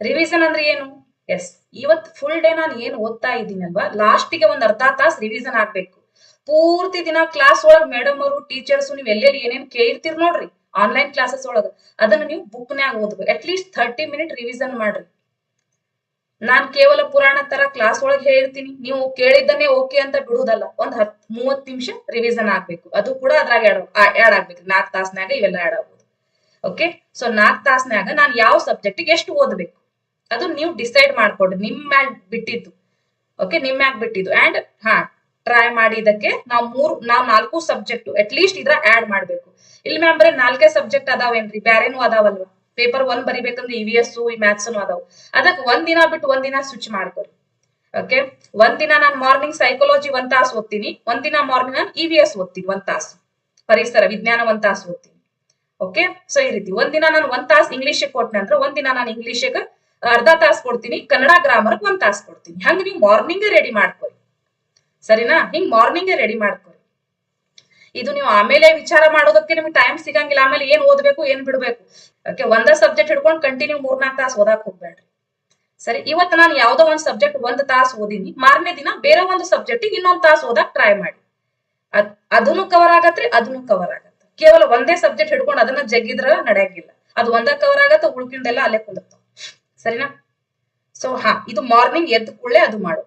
Revision ಅಂದ್ರೆ ಏನು? S ಇವತ್ ಫುಲ್ ಡೇ ನಾನು ಏನ್ ಓದ್ತಾ ಇದ್ದೀನಲ್ವಾ? ಲಾಸ್ಟಿಗೆ ಒಂದ್ ಅರ್ಧ ತಾಸು ರಿವಿಷನ್ ಆಗ್ಬೇಕು. ಪೂರ್ತಿ ದಿನ ಕ್ಲಾಸ್ ಒಳಗ್ ಮೇಡಮ್ ಅವರು ಟೀಚರ್ಸ್ ನೀವ್ ಎಲ್ಲೆಲ್ಲಿ ಏನೇನ್ ಕೇಳ್ತೀರಿ ನೋಡ್ರಿ. ಆನ್ಲೈನ್ ಕ್ಲಾಸಸ್ ಒಳಗ. ಅದನ್ನ ನೀವು ಬುಕ್ನ್ಯಾಗ ಓದ್ಬೇಕು at least thirty minute revision ಮಾಡ್ರಿ. ನಾನ್ ಕೇವಲ ಪುರಾಣ ತರ ಕ್ಲಾಸ್ ಒಳಗ್ ಹೇಳ್ತೀನಿ. ನೀವು ಕೇಳಿದ್ದನ್ನೇ ಓಕೆ ಅಂತ ಬಿಡುವುದಲ್ಲ. ಒಂದ್ ಹತ್ ಮೂವತ್ ನಿಮಿಷ ರಿವಿಷನ್ ಆಗ್ಬೇಕು. ಅದು ಕೂಡ ಅದ್ರಾಗ ಆಡ್ ಆಗ್ಬೇಕು. ನಾಲ್ಕ್ ತಾಸ್ನ್ಯಾಗ ಇವೆಲ್ಲ ಆಡ್ ಆಗ್ಬೋದು. ಓಕೆ ಸೊ ನಾಲ್ಕ್ ತಾಸ್ನ್ಯಾಗ ನಾನ್ ಯಾವ ಸಬ್ಜೆಕ್ಟ್ ಎಷ್ಟು ಓದ್ಬೇಕು? ಅದು ನೀವು ಡಿಸೈಡ್ ಮಾಡ್ಕೊಡ್ರಿ ನಿಮ್ ಮ್ಯಾಗ್ ಬಿಟ್ಟಿದ್ದು. ಓಕೆ ನಿಮ್ ಮ್ಯಾಗ್ ಬಿಟ್ಟಿದ್ದು. ಅಂಡ್ ಹಾ ಟ್ರೈ ಮಾಡಿ ಇದಕ್ಕೆ ನಾವು ಮೂರ್, ನಾವ್ ನಾಲ್ಕು ಸಬ್ಜೆಕ್ಟ್ ಅಟ್ ಲೀಸ್ಟ್ ಇದ್ರ ಆಡ್ ಮಾಡ್ಬೇಕು. ಇಲ್ಲಿ ಮ್ಯಾಮ್ ಬರೀ ನಾಲ್ಕೇ ಸಬ್ಜೆಕ್ಟ್ ಅದಾವೇನ್ರಿ? ಬ್ಯಾರೇನು ಅದಾವಲ್ವಾ? ಪೇಪರ್ ಒಂದ್ ಬರಿಬೇಕಂದ್ರೆ ಇ ವಿ ಎಸ್ ಈ ಮ್ಯಾಥ್ಸ್ ಅದಾವ. ಅದಕ್ಕೆ ಒಂದ್ ದಿನ ಬಿಟ್ಟು ಒಂದ್ ದಿನ ಸ್ವಿಚ್ ಮಾಡ್ಕೊರಿ. ಓಕೆ ಒಂದ್ ದಿನ ನಾನು ಮಾರ್ನಿಂಗ್ ಸೈಕಾಲಜಿ ಒಂದ್ ತಾಸು ಓದ್ತೀನಿ. ಒಂದ್ ಮಾರ್ನಿಂಗ್ ನಾನು ಇ ವಿ ಎಸ್ ಓದ್ತೀನಿ ಒಂದ್ ತಾಸು. ಪರಿಸರ ವಿಜ್ಞಾನ ಒಂದ್ ತಾಸು ಓದ್ತೀನಿ. ಓಕೆ ಸೊ ಈ ರೀತಿ. ಒಂದ್ ದಿನ ನಾನು ಒಂದ್ ತಾಸು ಇಂಗ್ಲಿಷ್ ಕೊಟ್ಟೆ ಅಂದ್ರೆ ಒಂದ್ ದಿನ ನಾನು ಇಂಗ್ಲಿಷ್ ಅರ್ಧ ತಾಸು ಕೊಡ್ತೀನಿ, ಕನ್ನಡ ಗ್ರಾಮರ್ ಒಂದ್ ತಾಸು ಕೊಡ್ತೀನಿ. ಹಂಗ ನೀವು ಮಾರ್ನಿಂಗ್ ರೆಡಿ ಮಾಡ್ಕೊರಿ. ಸರಿನಾ? ಹಿಂಗ್ ಮಾರ್ನಿಂಗ್ ರೆಡಿ ಮಾಡ್ಕೊರಿ. ಇದು ನೀವು ಆಮೇಲೆ ವಿಚಾರ ಮಾಡೋದಕ್ಕೆ ನಿಮ್ಗೆ ಟೈಮ್ ಸಿಗಂಗಿಲ್ಲ. ಆಮೇಲೆ ಏನ್ ಓದ್ಬೇಕು, ಏನ್ ಬಿಡ್ಬೇಕು? ಓಕೆ, ಒಂದ ಸಬ್ಜೆಕ್ಟ್ ಹಿಡ್ಕೊಂಡು ಕಂಟಿನ್ಯೂ ಮೂರ್ನಾಲ್ಕು ತಾಸು ಓದಾಕ್ ಹೋಗ್ಬೇಡ್ರಿ. ಸರಿ, ಇವತ್ತು ನಾನು ಯಾವ್ದೋ ಒಂದ್ ಸಬ್ಜೆಕ್ಟ್ ಒಂದ್ ತಾಸು ಓದಿನಿ. ಮಾರನೇ ದಿನ ಬೇರೆ ಒಂದು ಸಬ್ಜೆಕ್ಟ್ ಇನ್ನೊಂದ್ ತಾಸು ಓದಾಕ್ ಟ್ರೈ ಮಾಡಿ. ಅದ್ ಅದನ್ನು ಕವರ್ ಆಗತ್ರಿ ಅದನ್ನು ಕವರ್ ಆಗತ್ತೆ. ಕೇವಲ ಒಂದೇ ಸಬ್ಜೆಕ್ಟ್ ಹಿಡ್ಕೊಂಡು ಅದನ್ನ ಜಗ್ಗಿದ್ರ ನಡೆಯಂಗಿಲ್ಲ. ಅದು ಒಂದ ಕವರ್ ಆಗತ್ತೆ, ಉಳ್ಕಿಂದೆಲ್ಲ ಅಲ್ಲೇ ಕುಂದಿರ್ತಾವ. ಸರಿನಾ? ಸೊ ಹಾ, ಇದು ಮಾರ್ನಿಂಗ್ ಎದ್ದ ಕೂಡಲೇ ಅದು ಮಾಡು.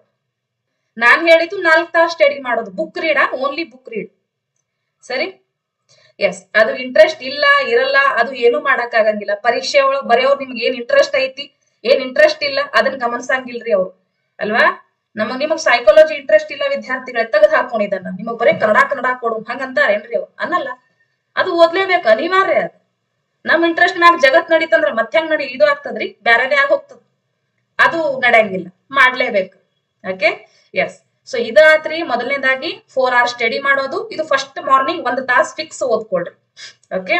ನಾನ್ ಹೇಳಿದ್ದು ನಾಲ್ಕು ತಾಸು ಸ್ಟಡಿ ಮಾಡೋದು. Book read only book read ಸರಿ? ಎಸ್ ಅದು ಇಂಟ್ರೆಸ್ಟ್ ಇಲ್ಲ, ಇರಲ್ಲ, ಅದು ಏನು ಮಾಡಕ್ ಆಗಂಗಿಲ್ಲ ಪರೀಕ್ಷೆ ಒಳಗೆ ಬರೆಯೋರ್ ನಿಮ್ಗೆ ಏನ್ ಇಂಟ್ರೆಸ್ಟ್ ಐತಿ, ಏನ್ ಇಂಟ್ರೆಸ್ಟ್ ಇಲ್ಲ ಅದನ್ನ ಗಮನಿಸಂಗಿಲ್ರಿ ಅವ್ರು. ಅಲ್ವಾ? ನಮಗ್ ನಿಮಗ್ ಸೈಕಾಲಜಿ ಇಂಟ್ರೆಸ್ಟ್ ಇಲ್ಲ ವಿದ್ಯಾರ್ಥಿಗಳ, ತೆಗೆದು ಹಾಕೊಂಡಿದ್ದಾನ ನಿಮಗ್ ಬರೀ ಕನ್ನಡ ಕನ್ನಡ ಕೊಡು. ಹಂಗಂತಾರೇನ್ರಿ ಅವ್ರು? ಅನ್ನಲ್ಲ. ಅದು ಓದ್ಲೇಬೇಕು, ಅನಿವಾರ್ಯ ಅದು. ನಮ್ ಇಂಟ್ರೆಸ್ಟ್ ಮ್ಯಾಗ ಜಗತ್ ನಡೀತಂದ್ರ ಮತ್ತೆ ಹೆಂಗ್ ನಡಿ? ಇದು ಆಗ್ತದ್ರಿ. ಬ್ಯಾರೆದೇ ಆಗಿ ಹೋಗ್ತದ. ಅದು ನಡೆಯಂಗಿಲ್ಲ. ಮಾಡ್ಲೇಬೇಕು. ಓಕೆ ಎಸ್ ಸೊ ಇದಾತ್ರಿ. ಮೊದಲನೇದಾಗಿ ಫೋರ್ ಅವರ್ ಸ್ಟಡಿ ಮಾಡೋದು. ಇದು ಫಸ್ಟ್ ಮಾರ್ನಿಂಗ್ ಒಂದು ತಾಸ್ ಫಿಕ್ಸ್ ಓದ್ಕೊಳ್ರಿ. ಓಕೆ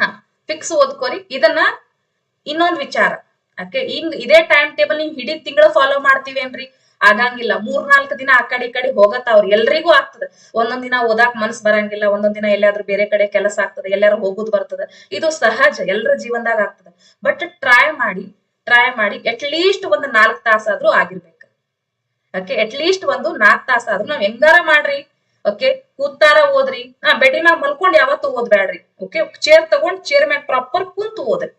ಹಾ. ಫಿಕ್ಸ್ ಓದ್ಕೊರಿ. ಇದನ್ನ ಇನ್ನೊಂದ್ ವಿಚಾರ. ಓಕೆ ಹಿಂಗ್ ಇದೇ ಟೈಮ್ ಟೇಬಲ್ ನಿಂಗ್ ಇಡೀ ತಿಂಗಳು ಫಾಲೋ ಮಾಡ್ತೀವೇನ್ರಿ? ಆಗಂಗಿಲ್ಲ. ಮೂರ್ ನಾಲ್ಕ ದಿನ ಆ ಕಡೆ ಈ ಕಡೆ ಹೋಗತ್ತಾವ್ರಿ ಎಲ್ರಿಗೂ ಆಗ್ತದ. ಒಂದೊಂದ್ ದಿನ ಓದಾಕ್ ಮನ್ಸ್ ಬರಂಗಿಲ್ಲ. ಒಂದೊಂದ್ ದಿನ ಎಲ್ಲಾದ್ರೂ ಬೇರೆ ಕಡೆ ಕೆಲಸ ಆಗ್ತದ. ಎಲ್ಲಾರು ಹೋಗುದ್ ಬರ್ತದ. ಇದು ಸಹಜ. ಎಲ್ಲರ ಜೀವನದಾಗ ಆಗ್ತದ. ಬಟ್ ಟ್ರೈ ಮಾಡಿ ಟ್ರೈ ಮಾಡಿ ಅಟ್ ಲೀಸ್ಟ್ ಒಂದು ತಾಸ ತಾಸಾದ್ರೂ ಆಗಿರ್ಬೇಕು. ಓಕೆ ಅಟ್ ಲೀಸ್ಟ್ ಒಂದು ನಾಲ್ಕ್ ತಾಸಾದ್ರೂ ನಾವ್ ಹೆಂಗಾರ ಮಾಡ್ರಿ? ಓಕೆ ಕೂತಾರ ಓದ್ರಿ. ಹಾ, ಬೆಡ್ ಮ್ಯಾಗ ಮಲ್ಕೊಂಡ್ ಯಾವತ್ತು ಓದ್ಬೇಡ್ರಿ ಓಕೆ ಚೇರ್ ತಗೊಂಡ್ ಚೇರ್ ಮ್ಯಾಗ ಪ್ರಾಪರ್ ಕುಂತು ಓದ್ರಿ.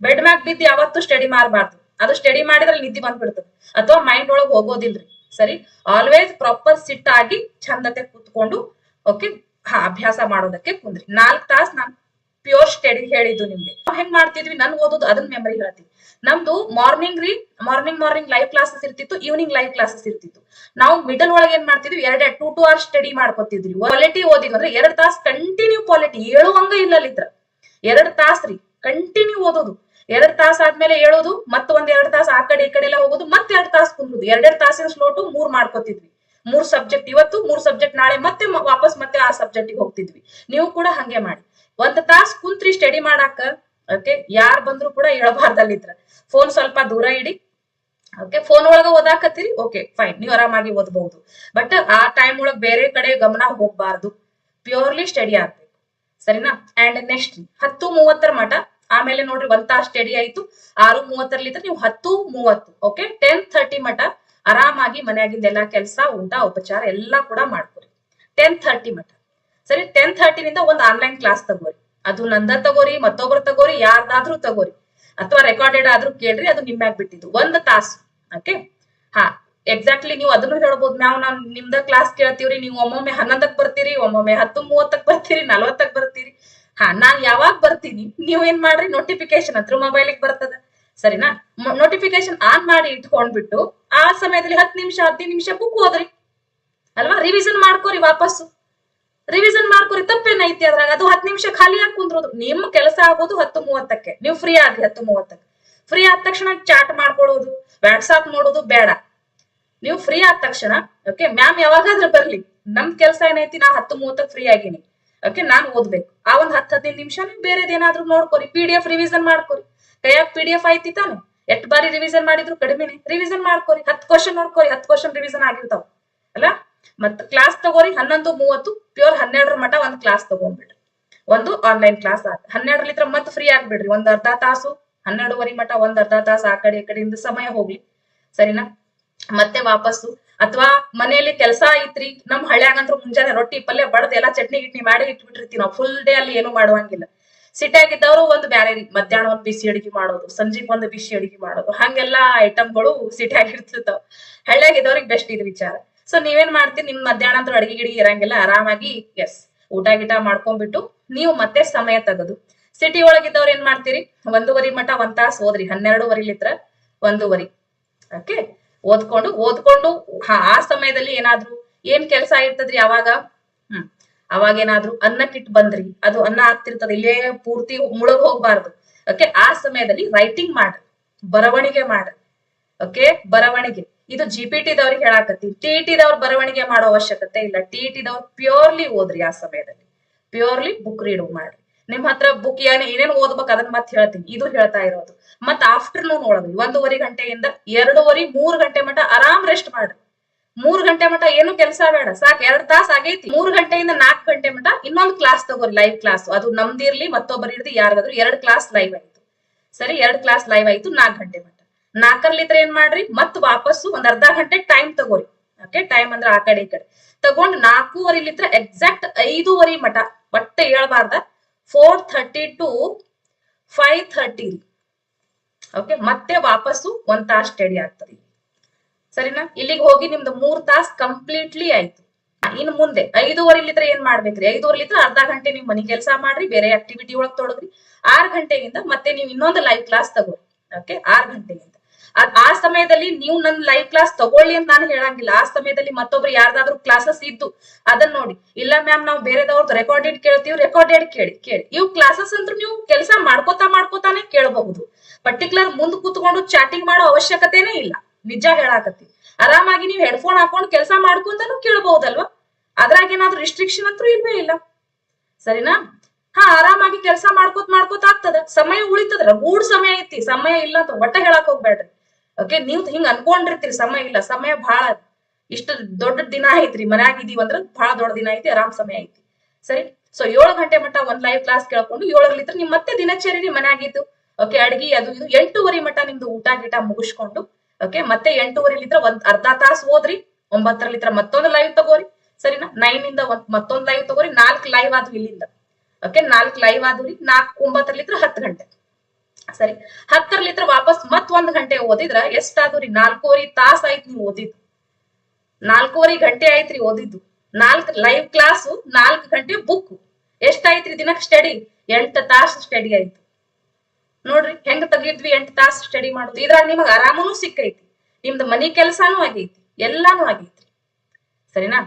ಬೆಡ್ ಮ್ಯಾಗ ಬಿದ್ದು ಯಾವತ್ತು ಸ್ಟಡಿ ಮಾಡಬಾರ್ದು. ಅದು ಸ್ಟಡಿ ಮಾಡಿದ್ರೆ ನಿದ್ದೆ ಬಂದ್ಬಿಡ್ತದೆ. ಅಥವಾ ಮೈಂಡ್ ಒಳಗೆ ಹೋಗೋದಿಲ್ರಿ. ಸರಿ? ಆಲ್ವೇಸ್ ಪ್ರಾಪರ್ ಸಿಟ್ ಆಗಿ ಚಂದತೆ ಕೂತ್ಕೊಂಡು ಓಕೆ ಹಾ, ಅಭ್ಯಾಸ ಮಾಡೋದಕ್ಕೆ ಕುಂದ್ರಿ. ನಾಲ್ಕ್ ತಾಸ್ ನಾನ್ ಪ್ಯೂರ್ ಸ್ಟಡಿ ಹೇಳಿದ್ದು ನಿಮ್ಗೆ. ನಾವ್ ಹೆಂಗ್ ಮಾಡ್ತಿದ್ವಿ? ನನ್ ಓದೋದು ಅದನ್ನ ಮೆಮರಿ ಹೇಳ್ತೀವಿ ನಮ್ದು ಮಾರ್ನಿಂಗ್ ರೀ ಮಾರ್ನಿಂಗ್ ಮಾರ್ನಿಂಗ್ ಲೈವ್ ಕ್ಲಾಸಸ್ ಇರ್ತಿತ್ತು ಈವ್ನಿಂಗ್ ಲೈವ್ ಕ್ಲಾಸಸ್ ಇರ್ತಿತ್ತು. ನಾವು ಮಿಡಲ್ ಒಳಗೆ ಏನ್ ಮಾಡ್ತಿದ್ವಿ? ಎರಡ್ ಟೂ ಟು ಅವರ್ಸ್ ಸ್ಟಡಿ ಮಾಡ್ಕೊತಿದ್ವಿ. ಕ್ವಾಲಿಟಿ ಓದಿದ್ವಿ ಅಂದ್ರೆ ಎರಡ್ ತಾಸ್ ಕಂಟಿನ್ಯೂ ಕ್ವಾಲಿಟಿ ಹೇಳುವಂಗ ಇಲ್ಲ ಇಲ್ಲಲ್ಲಿದ್ರ ಎರಡ್ ತಾಸ್ ರೀ ಕಂಟಿನ್ಯೂ ಓದೋದು. ಎರಡ್ ತಾಸ ಆದ್ಮೇಲೆ ಹೇಳೋದು, ಮತ್ತೆ ಒಂದ್ ಎರಡ್ ತಾಸ್ ಆ ಕಡೆ ಈ ಕಡೆ ಎಲ್ಲ ಹೋಗೋದು, ಮತ್ತೆ ಎರಡ್ ತಾಸ್ ಕುಂದ್ರುದು. ಎರಡೆರಡ್ ತಾಸಿನ ಸ್ಲೋಟು ಮೂರ್ ಮಾಡ್ಕೊತಿದ್ವಿ. ಮೂರ್ ಸಬ್ಜೆಕ್ಟ್ ಇವತ್ತು, ಮೂರ್ ಸಬ್ಜೆಕ್ಟ್ ನಾಳೆ, ಮತ್ತೆ ವಾಪಸ್ ಮತ್ತೆ ಆ ಸಬ್ಜೆಕ್ಟ್ ಹೋಗ್ತಿದ್ವಿ. ನೀವು ಕೂಡ ಹಂಗೆ ಮಾಡಿ. ಒಂದ್ ತಾಸ್ ಕುಂತ್ರಿ ಸ್ಟಡಿ ಮಾಡಾಕ ಓಕೆ ಯಾರ್ ಬಂದ್ರು ಕೂಡ ಹೇಳಬಾರ್ದಲ್ಲಿದ್ರ. ಫೋನ್ ಸ್ವಲ್ಪ ದೂರ ಇಡಿ. ಓಕೆ ಫೋನ್ ಒಳಗ ಓದಾಕತ್ತೀರಿ? ಓಕೆ ಫೈನ್ ನೀವು ಆರಾಮಾಗಿ ಓದಬಹುದು. ಬಟ್ ಆ ಟೈಮ್ ಒಳಗ ಬೇರೆ ಕಡೆ ಗಮನ ಹೋಗ್ಬಾರ್ದು. ಪ್ಯೂರ್ಲಿ ಸ್ಟಡಿ ಆಗ್ಬೇಕು. ಸರಿನಾ? ಅಂಡ್ ನೆಕ್ಸ್ಟ್ ಹತ್ತು ಮೂವತ್ತರ ಮಟ ಆಮೇಲೆ ನೋಡ್ರಿ ಒಂದ್ ತಾಸ್ ಸ್ಟಡಿ ಆಯ್ತು. ಆರು ಮೂವತ್ತರಲ್ಲಿದ್ರೆ ನೀವು ಹತ್ತು ಮೂವತ್ತು ಓಕೆ ಟೆನ್ ಥರ್ಟಿ ಮಟ ಆರಾಮಾಗಿ ಮನೆಯಾಗಿಂದ ಎಲ್ಲಾ ಕೆಲಸ, ಊಟ, ಉಪಚಾರ ಎಲ್ಲಾ ಕೂಡ ಮಾಡ್ಕೊರಿ. ಟೆನ್ ಥರ್ಟಿ ಮಟ ಸರಿ ಟೆನ್ ಥರ್ಟಿನಿಂದ ಒಂದ್ ಆನ್ಲೈನ್ ಕ್ಲಾಸ್ ತಗೋರಿ. ಅದು ನಂದ ತಗೋರಿ, ಮತ್ತೊಬ್ರು ತಗೋರಿ, ಯಾರ್ದಾದ್ರೂ ತಗೋರಿ. ಅಥವಾ ರೆಕಾರ್ಡೆಡ್ ಆದ್ರೂ ಕೇಳ್ರಿ, ಅದು ನಿಮ್ಮ್ಯಾಗ್ ಬಿಟ್ಟಿದ್ದು. ಒಂದ್ ತಾಸು ಓಕೆ ಹಾ ಎಕ್ಸಾಕ್ಟ್ಲಿ ನೀವು ಅದನ್ನು ಹೇಳ್ಬೋದು. ನಾವು ನಾವು ನಿಮ್ದ ಕ್ಲಾಸ್ ಕೇಳ್ತೀವ್ರಿ, ನೀವು ಒಮ್ಮೊಮ್ಮೆ ಹನ್ನೊಂದಕ್ ಬರ್ತೀರಿ, ಒಮ್ಮೊಮ್ಮೆ ಹತ್ತು ಮೂವತ್ತಕ್ ಬರ್ತೀರಿ, ನಲ್ವತ್ತಕ್ ಬರ್ತೀರಿ. ಹಾ, ನಾನ್ ಯಾವಾಗ ಬರ್ತೀನಿ? ನೀವ್ ಏನ್ ಮಾಡ್ರಿ? ನೋಟಿಫಿಕೇಶನ್ ಹತ್ರ ಮೊಬೈಲಿಗೆ ಬರ್ತದ. ಸರಿನಾ? ನೋಟಿಫಿಕೇಶನ್ ಆನ್ ಮಾಡಿ ಇಟ್ಕೊಂಡ್ಬಿಟ್ಟು ಆ ಸಮಯದಲ್ಲಿ ಹತ್ತು ನಿಮಿಷ, ಹದಿನೈದು ನಿಮಿಷ ಬುಕ್ ಓದ್ರಿ ಅಲ್ವಾ? ರಿವಿಷನ್ ಮಾಡ್ಕೋರಿ ವಾಪಸ್ಸು. ರಿವಿಷನ್ ಮಾಡ್ಕೋರಿ ತಪ್ಪೇನೈತಿ ಅದ್ರಾಗ? ಅದು ಹತ್ತು ನಿಮಿಷ ಖಾಲಿ ಆಗಿ ಕುಂದ್ರೋದು. ನಿಮ್ ಕೆಲಸ ಆಗೋದು ಹತ್ತು ಮೂವತ್ತಕ್ಕೆ. ನೀವು ಫ್ರೀ ಆದ್ರಿ ಹತ್ತು ಮೂವತ್ತಕ್ಕೆ. ಫ್ರೀ ಆದ ತಕ್ಷಣ ಚಾಟ್ ಮಾಡ್ಕೊಳ್ಳೋದು ವಾಟ್ಸಾಪ್ ನೋಡೋದು ಬೇಡ. ನೀವು ಫ್ರೀ ಆದ ತಕ್ಷಣ ಓಕೆ ಮ್ಯಾಮ್ ಯಾವಾಗಾದ್ರೂ ಬರ್ಲಿ. ನಮ್ ಕೆಲಸ ಏನೈತಿ ನಾ ಹತ್ತು ಮೂವತ್ತಕ್ಕೆ ಫ್ರೀ ಆಗೀನಿ. ಓಕೆ ನಾನ್ ಓದ್ಬೇಕು. ಆ ಒಂದ್ ಹತ್ತು ಹದಿನೈದು ನಿಮಿಷ ನೀವು ಬೇರೆದೇನಾದ್ರೂ ನೋಡ್ಕೊರಿ. ಪಿ ಡಿ ಎಫ್ ರಿವಿಸನ್ ಮಾಡ್ಕೊರಿ. ಕೈಯಾಗ ಪಿ ಡಿ ಎಫ್ ಐತಿ ತಾನೆ ಎಟ್ ಬಾರಿ ರಿವಿಸನ್ ಮಾಡಿದ್ರು ಕಡಿಮೆನೆ. ರಿವಿಸನ್ ಮಾಡ್ಕೊರಿ. ಹತ್ತು ಕ್ವಶನ್ ನೋಡ್ಕೊರಿ. ಹತ್ತು ಕ್ವಶನ್ ರಿವಿಸನ್ ಆಗಿರ್ತಾವ. ಅಲ್ಲ? ಮತ್ ಕ್ಲಾಸ್ ತಗೋರಿ. ಹನ್ನೊಂದು, ಮೂವತ್ತು ಪ್ಯೂರ್ ಹನ್ನೆರಡರ ಮಟ ಒಂದ್ ಕ್ಲಾಸ್ ತಗೊಂಡ್ಬಿಡ್ರಿ ಒಂದು ಆನ್ಲೈನ್ ಕ್ಲಾಸ್ ಆಗ. ಮತ್ತೆ ಮತ್ ಫ್ರೀ ಆಗ್ಬಿಡ್ರಿ. ಒಂದ್ ಅರ್ಧ ತಾಸು, ಹನ್ನೆರಡುವರೆ ಮಟ ಒಂದ್ ಅರ್ಧ ತಾಸು ಆ ಕಡೆ ಈ ಕಡೆಯಿಂದ ಸಮಯ ಹೋಗ್ಲಿ. ಸರಿನಾ? ಮತ್ತೆ ವಾಪಸ್ಸು. ಅಥವಾ ಮನೆಯಲ್ಲಿ ಕೆಲಸ ಐತ್ರಿ, ನಮ್ ಹಳ್ಳಿಯಾಗಂತ್ರ ಮುಂಜಾನೆ ರೊಟ್ಟಿ, ಪಲ್ಯ ಬಡದ್ ಎಲ್ಲಾ ಚಟ್ನಿ ಗಿಟ್ನಿ ಮಾಡಿ ಇಟ್ಬಿಟ್ಟಿರ್ತೀವಿ ನಾವು ಫುಲ್ ಡೇ ಅಲ್ಲಿ ಏನು ಮಾಡುವಂಗಿಲ್ಲ. ಸಿಟಿಯಾಗಿದ್ದವರು ಒಂದು ಬ್ಯಾರೆ ರೀ, ಮಧ್ಯಾಹ್ನ ಒಂದ್ ಬಿಸಿ ಅಡಿಗೆ ಮಾಡೋದು, ಸಂಜೆಗ್ ಒಂದು ಬಿಸಿ ಅಡಿಗೆ ಮಾಡೋದು, ಹಂಗೆಲ್ಲಾ ಐಟಮ್ಗಳು ಸಿಟಿಯಾಗಿ ಹಳ್ಳಿಯಾಗಿದ್ದವ್ರಿಗೆ ಬೆಸ್ಟ್ ಇದು ವಿಚಾರ. ಸೊ ನೀವೇನ್ ಮಾಡ್ತೀರಿ, ನಿಮ್ ಮಧ್ಯಾಹ್ನ ಅಂತೂ ಅಡಿಗೆ ಗಿಡಿಗೆ ಇರಂಗಿಲ್ಲ, ಆರಾಮಾಗಿ ಎಸ್ ಊಟ ಗಿಟ ಮಾಡ್ಕೊಂಡ್ಬಿಟ್ಟು ನೀವು ಮತ್ತೆ ಸಮಯ ತೆಗೆದು. ಸಿಟಿ ಒಳಗಿದ್ದವ್ರು ಏನ್ ಮಾಡ್ತೀರಿ, ಒಂದೂವರೆ ಮಟ ಒಂದ್ ತಾಸ್ ಹನ್ನೆರಡೂವರೆ ಲಿತ್ರ ಒಂದೂವರೆ. ಓಕೆ ಓದ್ಕೊಂಡು ಓದ್ಕೊಂಡು ಆ ಸಮಯದಲ್ಲಿ ಏನಾದ್ರು, ಏನ್ ಕೆಲಸ ಇರ್ತದ್ರಿ ಅವಾಗ? ಹ್ಮ್. ಅವಾಗ ಏನಾದ್ರು ಅನ್ನಕ್ಕಿಟ್ ಬಂದ್ರಿ, ಅದು ಅನ್ನ ಆಗ್ತಿರ್ತದ, ಇಲ್ಲೇ ಪೂರ್ತಿ ಮುಳುಗ್ ಹೋಗ್ಬಾರ್ದು. ಓಕೆ ಆ ಸಮಯದಲ್ಲಿ ರೈಟಿಂಗ್ ಮಾಡ್ರಿ ಬರವಣಿಗೆ ಮಾಡ್ರಿ ಓಕೆ ಬರವಣಿಗೆ. ಇದು ಜಿ ಪಿ ಟಿ ದವ್ರಿಗೆ ಹೇಳಾಕತ್ತಿ. ಟಿ ಟಿ ದವ್ರ ಬರವಣಿಗೆ ಮಾಡೋ ಅವಶ್ಯಕತೆ ಇಲ್ಲ. ಟಿ ಟಿ ದವ್ರು ಪ್ಯೂರ್ಲಿ ಓದ್ರಿ ಆ ಸಮಯದಲ್ಲಿ. ಪ್ಯೂರ್ಲಿ ಬುಕ್ ರೀಡ್ ಮಾಡ್ರಿ. ನಿಮ್ ಹತ್ರ ಬುಕ್ ಏನ್, ಏನೇನ್ ಓದ್ಬೇಕು ಅದನ್ನ ಮತ್ತೆ ಹೇಳ್ತೀನಿ. ಇದು ಹೇಳ್ತಾ ಇರೋದು. ಮತ್ತ ಆಫ್ಟರ್ನೂನ್ ಒಳಗ್ರಿ ಒಂದೂವರೆ ಗಂಟೆಯಿಂದ ಎರಡೂವರೆ, ಮೂರ್ ಗಂಟೆ ಮಟ ಆರಾಮ್ ರೆಸ್ಟ್ ಮಾಡ್ರಿ ಮೂರ್ ಗಂಟೆ ಮಟ ಏನು ಕೆಲಸ ಬೇಡ, ಸಾಕ್, ಎರಡ್ ತಾಸ್ ಆಗೈತಿ. ಮೂರ್ ಗಂಟೆಯಿಂದ ನಾಲ್ಕ್ ಗಂಟೆ ಮಟ ಇನ್ನೊಂದ್ ಕ್ಲಾಸ್ ತಗೋರಿ ಲೈವ್ ಕ್ಲಾಸ್ ಅದು ನಮ್ದಿರ್ಲಿ ಮತ್ತೊಬ್ಬರು ಇರ್ಲಿ ಯಾರಾದ್ರೂ ಎರಡ್ ಕ್ಲಾಸ್ ಲೈವ್ ಆಯ್ತು. ಸರಿ, ಎರಡ್ ಕ್ಲಾಸ್ ಲೈವ್ ಆಯ್ತು ನಾಲ್ಕ್ ಗಂಟೆ ಮಟ ನಾಲ್ಕರ್ಲಿತ್ರ ಏನ್ ಮಾಡ್ರಿ ಮತ್ ವಾಪಸ್ಸು ಒಂದ್ ಅರ್ಧ ಗಂಟೆ ಟೈಮ್ ತಗೋರಿ. ಓಕೆ ಟೈಮ್ ಅಂದ್ರೆ ಆ ಕಡೆ ಈ ಕಡೆ. ತಗೊಂಡ್ ನಾಲ್ಕೂವರೆಲಿತ್ರ ಎಕ್ಸಾಕ್ಟ್ ಐದೂವರೆ ಮಟ ಒಟ್ಟೆ ಹೇಳ್ಬಾರ್ದ four thirty to five thirty okay ಮತ್ತೆ ವಾಪಸ್ಸು ಒಂದ್ ತಾಸ್ ಸ್ಟಡಿ ಆಗ್ತದೆ. ಸರಿನಾ? ಇಲ್ಲಿಗೆ ಹೋಗಿ ನಿಮ್ದು ಮೂರ್ ತಾಸ್ ಕಂಪ್ಲೀಟ್ಲಿ ಆಯ್ತು. ಇನ್ ಮುಂದೆ ಐದೂವರೆಲಿತ್ರ ಏನ್ ಮಾಡ್ಬೇಕ್ರಿ? ಐದೂವರೆಲಿತ್ರ ಅರ್ಧ ಗಂಟೆ ನೀವು ಮನಿ ಕೆಲಸ ಮಾಡ್ರಿ, ಬೇರೆ ಆಕ್ಟಿವಿಟಿ ಒಳಗ್ ತೊಡಗ್ರಿ. ಆರ್ ಗಂಟೆಯಿಂದ ಮತ್ತೆ ನೀವು ಇನ್ನೊಂದು ಲೈವ್ ಕ್ಲಾಸ್ ತಗೋರಿ ಓಕೆ ಆರ್ ಗಂಟೆಯಿಂದ. ಅದ್ ಆ ಸಮಯದಲ್ಲಿ ನೀವು ನನ್ ಲೈವ್ ಕ್ಲಾಸ್ ತಗೊಳ್ಳಿ ಅಂತ ನಾನು ಹೇಳಂಗಿಲ್ಲ. ಆ ಸಮಯದಲ್ಲಿ ಮತ್ತೊಬ್ರು ಯಾರ್ದಾದ್ರು ಕ್ಲಾಸಸ್ ಇದ್ದು ಅದನ್ನ ನೋಡಿ. ಇಲ್ಲ ಮ್ಯಾಮ್ ನಾವು ಬೇರೆದವ್ರದ್ದು ರೆಕಾರ್ಡೆಡ್ ಕೇಳ್ತೀವಿ ರೆಕಾರ್ಡೆಡ್ ಕೇಳಿ ಕೇಳಿ. ಇವ್ ಕ್ಲಾಸಸ್ ಅಂತ ನೀವು ಕೆಲಸ ಮಾಡ್ಕೋತಾ ಮಾಡ್ಕೋತಾನೆ ಕೇಳಬಹುದು. ಪರ್ಟಿಕ್ಯುಲರ್ ಮುಂದ್ ಕೂತ್ಕೊಂಡು ಚಾಟಿಂಗ್ ಮಾಡೋ ಅವಶ್ಯಕತೆನೇ ಇಲ್ಲ. ನಿಜ ಹೇಳಾಕತ್ತಿ. ಆರಾಮಾಗಿ ನೀವು ಹೆಡ್ಫೋನ್ ಹಾಕೊಂಡು ಕೆಲಸ ಮಾಡ್ಕೊಂತಾನು ಕೇಳಬಹುದಲ್ವಾ? ಅದ್ರಾಗ ಏನಾದ್ರು ರಿಸ್ಟ್ರಿಕ್ಷನ್ ಅಂತೂ ಇಲ್ವೇ ಇಲ್ಲ. ಸರಿನಾ? ಹಾ, ಆರಾಮಾಗಿ ಕೆಲಸ ಮಾಡ್ಕೋತ್ ಮಾಡ್ಕೋತ ಆಗ್ತದ. ಸಮಯ ಉಳಿತದ್ರ? ಗೂಡ್ ಸಮಯ ಐತಿ. ಸಮಯ ಇಲ್ಲ ಅಂತ ಒಟ್ಟ ಹೇಳಕ್ ಹೋಗ್ಬೇಡ್ರಿ ಓಕೆ ನೀವ್ ಹಿಂಗ್ ಅನ್ಕೊಂಡಿರ್ತೀರಿ, ಸಮಯ ಇಲ್ಲ. ಸಮಯ ಬಹಳ ಇಷ್ಟು ದೊಡ್ಡ ದಿನ ಐತ್ರಿ. ಮನ್ಯಾಗ ಇದೀವಿ ಅಂದ್ರ ಬಹಳ ದೊಡ್ಡ ದಿನ ಐತಿ, ಆರಾಮ್ ಸಮಯ ಐತಿ. ಸರಿ? ಸೊ ಏಳು ಗಂಟೆ ಮಟ್ಟ ಒಂದ್ ಲೈವ್ ಕ್ಲಾಸ್ ಕೇಳ್ಕೊಂಡು ಏಳರ್ಲಿತ್ರ ನಿಮ್ ಮತ್ತೆ ದಿನಚರಿ ಮನ್ಯಾಗಿತ್ತು ಓಕೆ ಅಡ್ಗಿ ಅದು ಇದು. ಎಂಟೂವರೆ ಮಟ್ಟ ನಿಮ್ದು ಊಟ ಗೀಟ ಮುಗಿಸ್ಕೊಂಡು ಓಕೆ ಮತ್ತೆ ಎಂಟೂವರೆಲಿತ್ರ ಒಂದ್ ಅರ್ಧ ತಾಸ್ ಓದ್ರಿ. ಒಂಬತ್ತರಲಿತ್ರ ಮತ್ತೊಂದು ಲೈವ್ ತಗೋರಿ. ಸರಿನಾ? ನೈನ್ ಇಂದ ಒಂದ್ ಮತ್ತೊಂದ್ ಲೈವ್ ತಗೋರಿ. ನಾಲ್ಕ್ ಲೈವ್ ಆದ್ವು ಇಲ್ಲಿಂದ. ಓಕೆ ನಾಲ್ಕ್ ಲೈವ್ ಆದ್ರಿ ನಾಲ್ಕ್ ಒಂಬತ್ತರಲಿತ್ರ ಹತ್ತು ಗಂಟೆ. ಸರಿ. ಹತ್ತರಲಿತ್ರ ವಾಪಸ್ ಮತ್ ಒಂದ್ ಗಂಟೆ ಓದಿದ್ರ ಎಷ್ಟಾದ್ರಿ? ನಾಲ್ಕೂವರೆ ತಾಸ್ ಆಯ್ತು ನೀವು ಓದಿದ್ದು. ನಾಲ್ಕೂವರೆ ಗಂಟೆ ಆಯ್ತ್ರಿ ಓದಿದ್ದು. ನಾಲ್ಕ್ ಲೈವ್ ಕ್ಲಾಸು ನಾಲ್ಕು ಗಂಟೆ ಬುಕ್ ಎಷ್ಟಾಯ್ತ್ರಿ ದಿನಕ್ ಸ್ಟಡಿ ಎಂಟ್ ತಾಸ್ ಸ್ಟಡಿ ಆಯ್ತು. ನೋಡ್ರಿ, ಹೆಂಗ್ ತೆಗಿದ್ವಿ ಎಂಟ್ ತಾಸ್ ಸ್ಟಡಿ ಮಾಡುದು? ಇದ್ರಾಗ ನಿಮಗ್ ಆರಾಮನು ಸಿಕ್ಕೈತಿ. ನಿಮ್ದು ಮನಿ ಕೆಲ್ಸಾನು ಆಗೈತಿ. ಎಲ್ಲಾನು ಆಗೈತಿ ಸರಿನಾ?